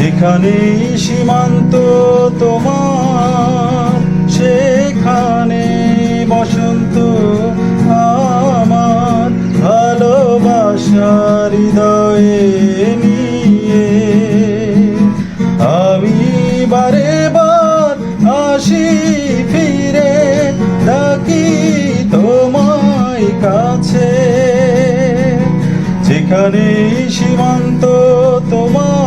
যেখানে সীমান্ত তোমার, সেখানে বসন্ত আমার ভালোবাসার হৃদয়ে নিয়ে। আমি বারে বার আসি ফিরে ডাকি তোমায় কাছে। যেখানে সীমান্ত তোমার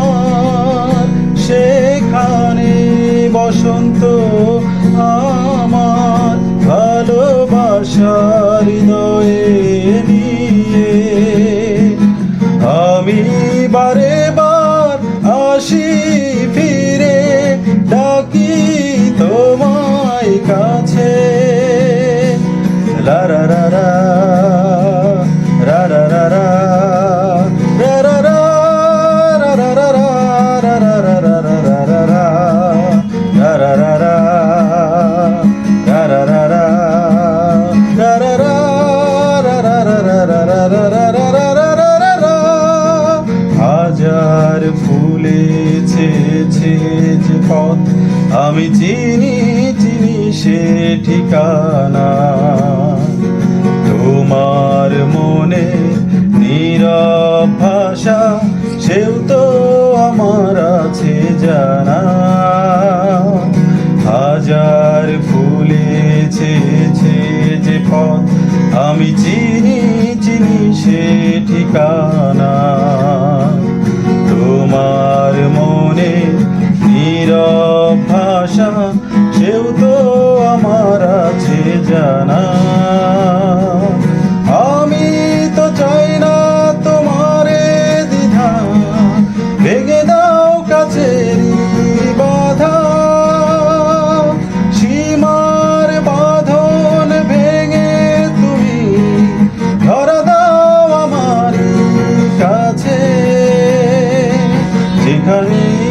হাজার ফুলে ছেজ আমি চিনি চিনি সে ঠিকানা। আশা সেও তো আমার আছে জানা। হাজার ফুলেছে যে পথ, আমি চিনি চিনি সে ঠিকানা। ভেঙে দাও কাছের বাধা। সীমার বাঁধন ভেঙে তুমি ধরা দাও আমার কাছে। যেখানে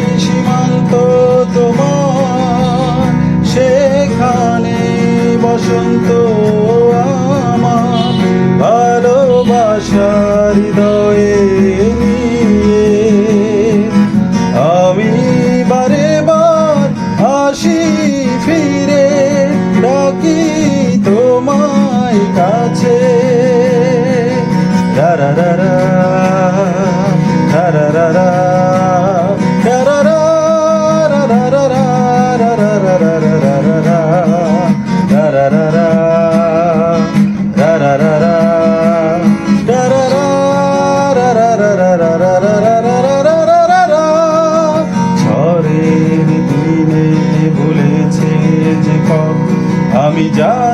আমি যা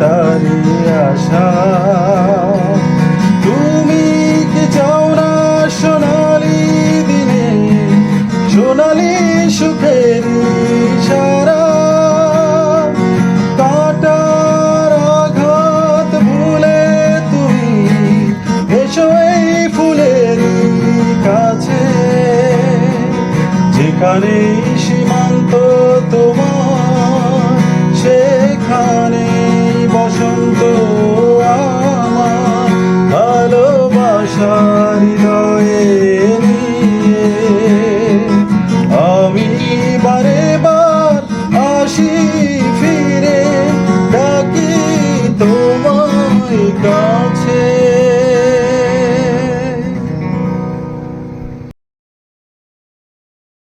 তারি আশা। তুমি কি চাও না সোনালি দিনে? সোনালি সুখের সারা কাটার আঘাত ভুলে তুমি এসো এই ফুলের কাছে। যেখানে সীমান্ত তোমার Don't take.